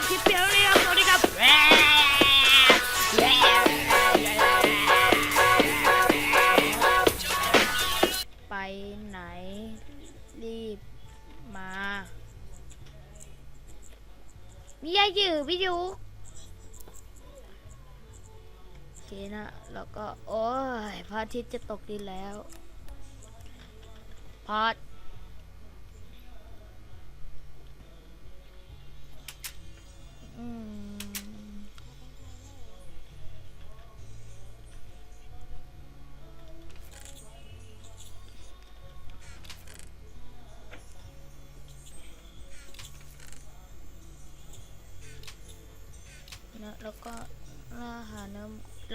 บคลิปเพียงเท่านี้ครับสวัสดีครับไปไหนรีบมามียายือพี่ยูโอเคนะ แล้วก็ โอ้ยพระอาทิตย์จะตกดินแล้วพอด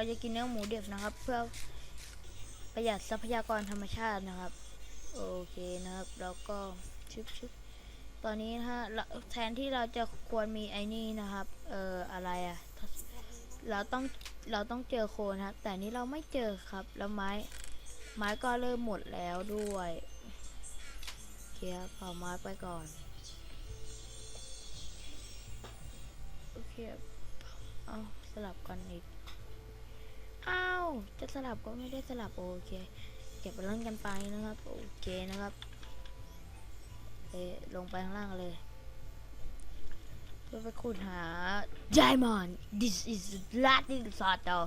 เราจะกินเนื้อหมูเด็บนะครับ เพื่อประหยัดทรัพยากรธรรมชาตินะครับ โอเคนะครับ แล้วก็ชึบชึบตอนนี้นะฮะเราแทนที่เราจะควรมีไอ้นี่นะครับ เอ่ออะไรอะเราต้องเราต้องเจอโคนนะครับ แต่นี้เราไม่เจอครับ แล้วไม้ไม้ก็เริ่มหมดแล้วด้วยโอเคครับเผาไม้ไปก่อนโอเคครับเอาสลับกันอีก จะสลับก็ไม่ได้สลับโอเคเก็บไปเล่นกันไปนะครับ โอเคนะครับเอลงไปข้างล่างเลยเพื่อไปขุดหา diamond this is lightning shot ต่อ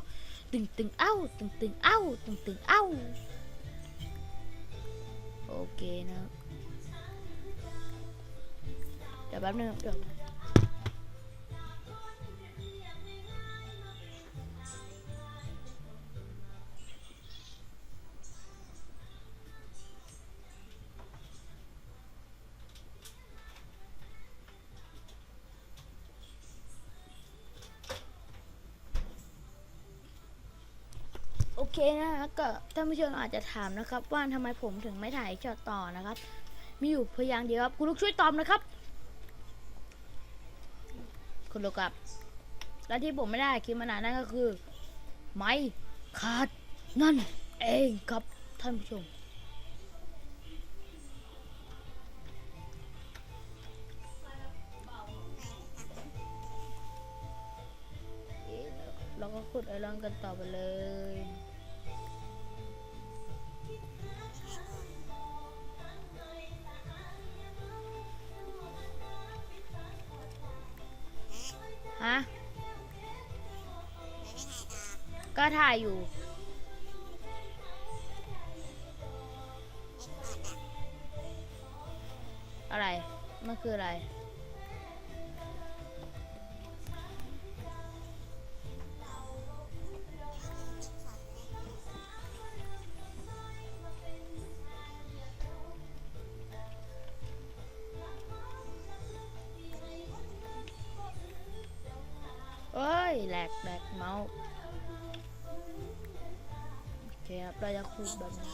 ตึงตึงเอ้าตึงตึงเอ้าตึงตึงเอ้าโอเคนะครับเดี๋ยวแป๊บนึงเดี๋ยว เคนะฮะก็ท่านผู้ชมอาจจะถามนะครับ ว่าทำไมผมถึงไม่ถ่ายช็อตต่อนะครับ มีอยู่พยางเดียวครับคุณลูกช่วยตอบนะครับ คุณลูกครับ และที่ผมไม่ได้คลิปมานานนั่นก็คือ ไม้ขาดนั่นเองครับท่านผู้ชมเราก็ขุดไอรอนกันต่อไปเลย ก็ถ่ายอยู่ อะไร มันคืออะไร คครับเราจะขูดแบบนี้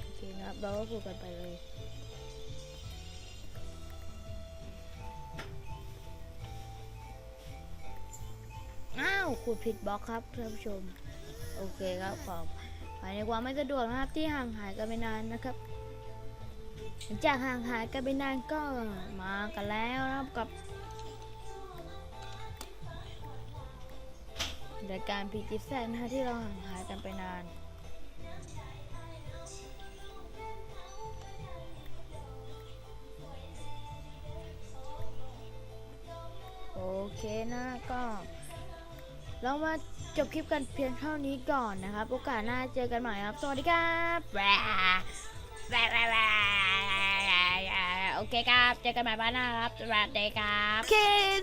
โอเคนะครับเราก็ขูดกันไปเลยอ้าวขูดผิดบล็อกครับท่านผู้ชม โอเคครับขอบภายในความไม่สะดวกนะครับที่ห่างหายกันไปนานนะครับหลังจากห่างหายกันไปนานก็มากันแล้วนะครับกับ รายการพีจิแซนนะที่เราห่างหายกันไปนาน โอเคนะก็เรามาจบคลิปกันเพียงเท่านี้ก่อนนะครับ โอกาสหน้าเจอกันใหม่ครับ สวัสดีครับ โอเคครับเจอกันใหม่บ้านหน้าครับสวัสดีครับโอเค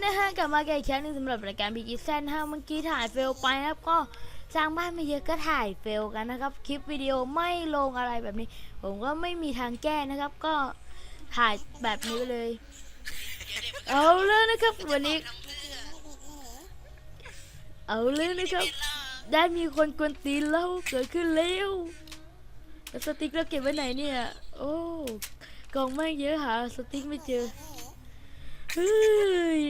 นะฮะกลับมากันอีกครั้งหนึงสำหรับรายการบีจีแซนฮะเมื่อกี้ถ่ายเฟลไปนะครับก็สร้างบ้านไม่เยอะก็ถ่ายเฟลกันนะครับ คลิปวิดีโอไม่ลงอะไรแบบนี้ ผมก็ไม่มีทางแก้นะครับ ก็ถ่ายแบบนี้เลย เอาเลยนะครับวันนี้ เอาเลยนะครับ ได้มีคนกวนตีนแล้วเกิดขึ้นแล้วแล้วสติ๊กเราเก็บไว้ไหนเนี่ย โอ้ กล่องแม่งเยอะหาสติ๊กไม่เจอเฮ้ย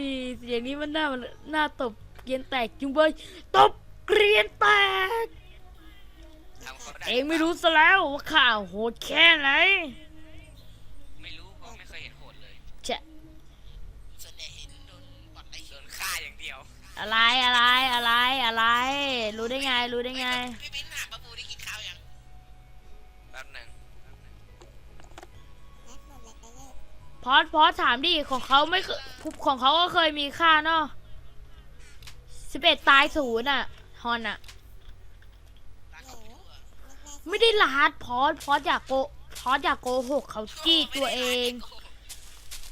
อย่างนี้มันหน้ามันหน้าตบเกรียนแตกจุงเบยตบเกรียนแตก ทำเขาได้เองไม่รู้ซะแล้วว่าข้าโหดแค่ไหนไม่รู้เพราะไม่เคยเห็นโหดเลยจะส่วนใหญ่เห็นโดนบอดไล่โดนฆ่าอย่างเดียวอะไรอะไรอะไรอะไร รู้ได้ไงรู้ได้ไง พี่ พอสพอสถามดิของเขาไม่เคยของเขาก็เคยมีค่าเนาะสิบเอ็ดตายศูนย์อะฮอนอะ ไม่ได้ลาดพอสพอสอยากโกพอสอยากโกหกเขาจี้ตัวเอง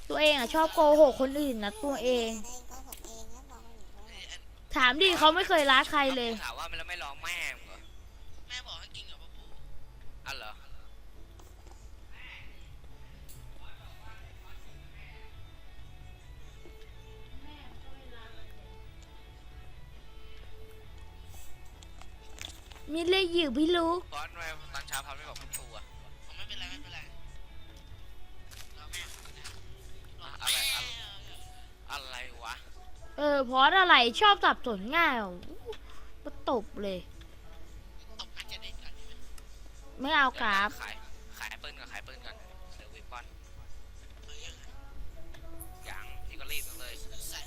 ตัวเองอะชอบโกหกคนอื่นนะตัวเอง ถามดิเขาไม่เคยรักใครเลย มีเลขอยู่พี่รู้บอสทำไมตอนเช้าพันไม่บอกคุณครูอะผมไม่เป็นไรไม่เป็นไรรอแม่รออะแม่อะไรอะไรอะไรวะเออพอสอะไรชอบสับสนง่ายอะมาตบเลย ตบอาจจะได้ก่อนไม่เอากราฟขายขายปืนก่อนขายปืนก่อนเดี๋ยววิปปอนยังพี่ก็รีบเลย ใส่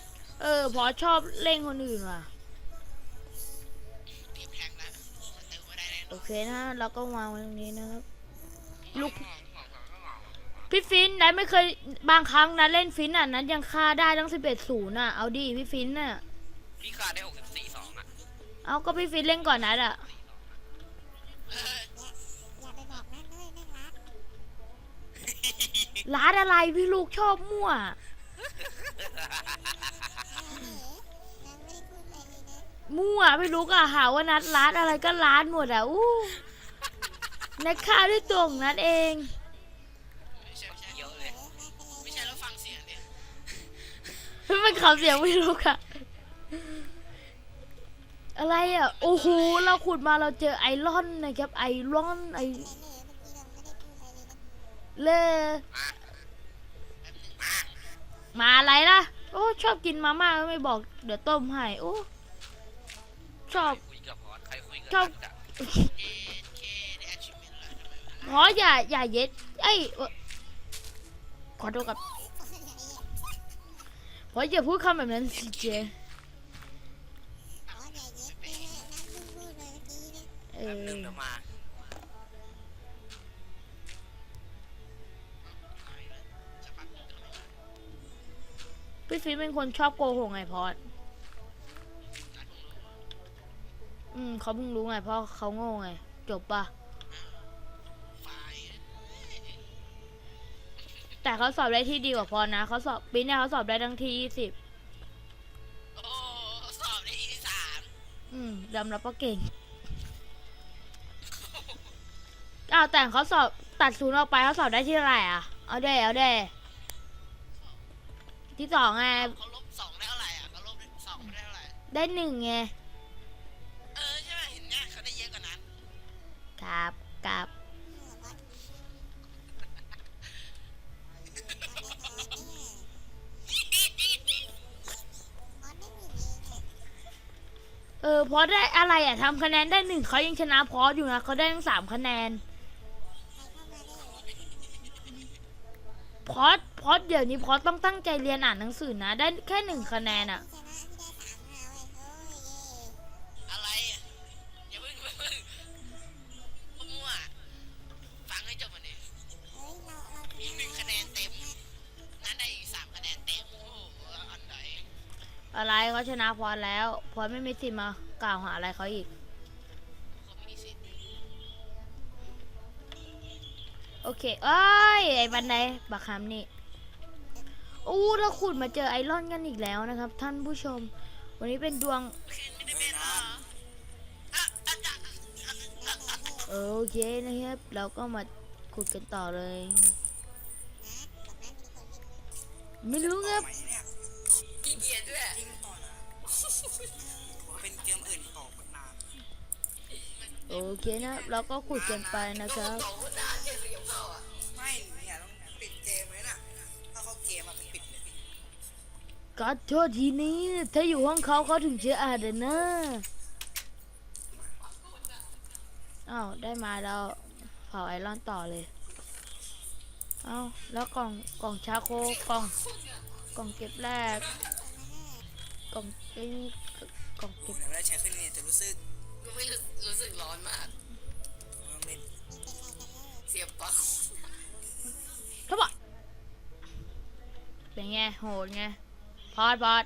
เออพอสชอบเล่นคนอื่นว่ะ เคนะเราก็วางไว้ตรงนี้นะครับ ลูก พี่ฟินนั้นไม่เคยบางครั้งนะเล่นฟินอะนั้นยังฆ่าได้ทั้งสิบเอ็ดศูนย์อะเอาดิพี่ฟินน่ะพี่ฆ่าได้หกสิบสี่สองอะเอาก็พี่ฟินเล่นก่อนนัดอะเออร้านอะไรพี่ลูกชอบมั่ว มั่วพี่ลูกอะหาว่านัดร้านอะไรก็ร้านหมดอะอู้นัดฆ่าด้วยตัวของนัดเอง ไม่ใช่ไม่ใช่เยอะเลย ไม่ใช่แล้วฟังเสียงเนี่ยมันขับเสียงพี่ลูกอะอะไรอะ โอ้โห เราขุดมาเราเจอไอรอนนะครับ ไอรอนไอเลอมาอะไรล่ะ โอ้ ชอบกินมาม่าก็ไม่บอก เดี๋ยวต้มให้ โอ้ ชอบใครคุยกับพอสใครคุยกับชอบนัดอะเอเคได้อาชีพแล้วทำไมวะขออย่าอย่าเย็ดเอ้ยเอ่อขอโทษครับขออย่าพูดคำแบบนั้นสิเจเอแป๊บอนึงเดี๋ยวมาสักพักหนึ่งก็ไม่มาพี่ฟิล์มเป็นคนชอบโกหกไงพอด อืมเขาเพิ่งรู้ไงเพราะเขาโง่ไง จบปะไฟล์แต่เขาสอบได้ที่ดีกว่าพอนะเขาสอบปีเนี่ยเขาสอบได้ทั้งที่ยี่สิบโอ้สอบได้ที่สามอืมยอมรับว่าเก่งอ้าวแต่เขาสอบตัดศูนย์ออกไปเขาสอบได้ที่เท่าไหร่อะ เอาเด้เอาเด้ที่สองไงเขาลบสองได้เท่าไหร่อะเขาลบสองได้เท่าไหร่ได้หนึ่งไง ครับครับเออพอได้อะไรอะทำคะแนนได้หนึ่งเขายังชนะพออยู่นะเขาได้ทั้งสามคะแนนพอสพอสเดี๋ยวนี้พอสต้องตั้งใจเรียนอ่านหนังสือนะ ได้แค่หนึ่งคะแนนอะอะ ชนะพอสแล้วพอสไม่มีสิทธิ์มากล่าวหาอะไรเขาอีก โอเคเอ้ยไอ้บันไดบักคำนี่อู้เราขุดมาเจอไอรอนกันอีกแล้วนะครับ ท่านผู้ชม วันนี้เป็นดวงโอเคนะครับ เราก็มาขุดกันต่อเลย ไม่รู้ครับ เป็นเกมอื่นตกนานโอเคนะครับเราก็ขุดกันไปนะครับโตนานเจอกับเขาอะไม่เนี่ยต้องปิดเกมเลยน่ะถ้าเขาเกมอะมันปิดเลยก็โทษทีนี้ถ้าอยู่ห้องเขาเขาถึงจะอ่านอะนะอ้าวได้มาแล้วเผาไอรอนต่อเลยเอ้าแล้วกล่องกล่องชาโคกล่องกล่องเก็บแรกกล่องไอ้นี่ กล่องผเก็มบยังไม่ได้ใช้เครื่องนี้จะรู้สึกกูไม่รู้รู้สึกร้อนมาก ว่ามันเสียบปลั๊กทบะเป็นไงโหดไงพอดพอด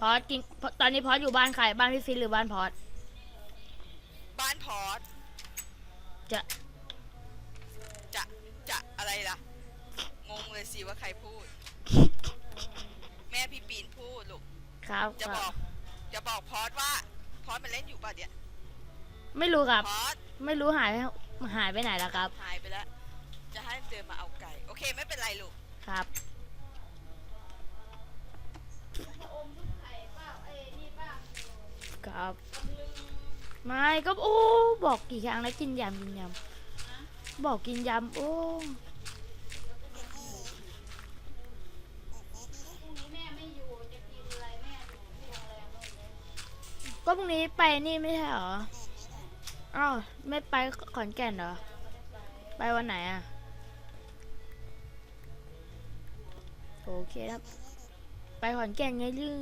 พอดกินตอนนี้พอดอยู่บ้านใครบ้านพี่ฟินหรือบ้านพอดบ้านพอร์ตจะจะจะอะไรล่ะ งงเลยสิว่าใครพูด แม่พี่ปีนพูดลูก ครับจะครับอบกจะบอกพอร์ตว่า พอร์ตมันเล่นอยู่ป่ะเนี่ยไม่รู้ครับ พอร์ตไม่รู้หายหายไปไหนแล้วครับ หายไปแล้ว จะให้เดินมาเอาไก่ โอเคไม่เป็นไรลูก ครับ ครับ ไม่ก็โอ้ บอกกี่ครั้งแล้วกินยำกินยำบอกกินยำโอ้ พรุ่งนี้ไปนี่ไม่ใช่เหรออ้าวไม่ไปขอนแก่นเหรอ ไปวันไหนอะ โอเคครับ ไปขอนแก่นไงลือ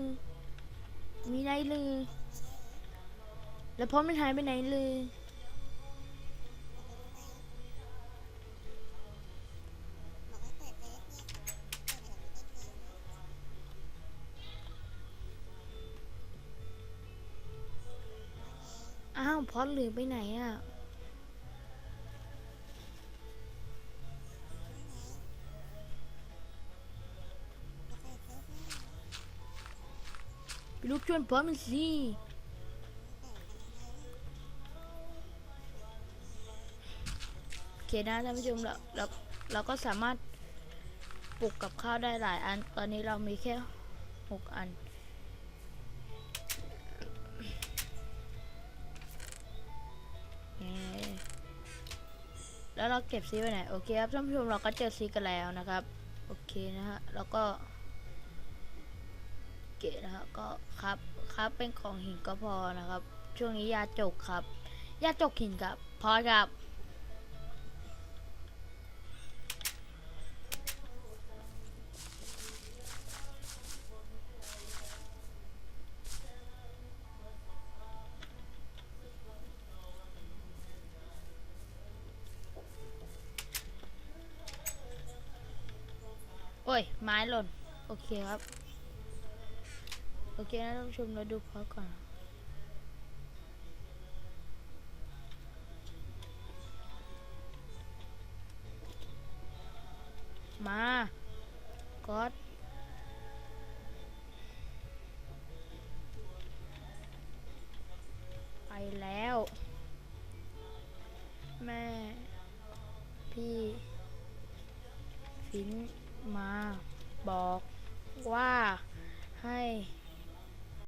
มีไรลือแล้วพ่อไม่หายไปไหนเลย อ้าวพอดไปไหนอะไปลูกชวนพร้อมมันสิโอเคนะท่านผู้ชมเราเราเราก็สามารถปลูกกับข้าวได้หลายอัน ตอนนี้เรามีแค่หกอัน แล้วเราเก็บซีไว้ไหน โอเคครับท่านผู้ชมเราก็เจอซีกันแล้วนะครับ โอเคนะฮะ แล้วก็เกะนะฮะ ก็ครับ ครับเป็นของหินก็พอนะครับ ช่วงนี้ยาจกครับ ยาจกหินครับ พอครับ ย ไม้หล่น โอเคครับ โอเคนะท่านผู้ชมเราดูพอก่อน มา กอด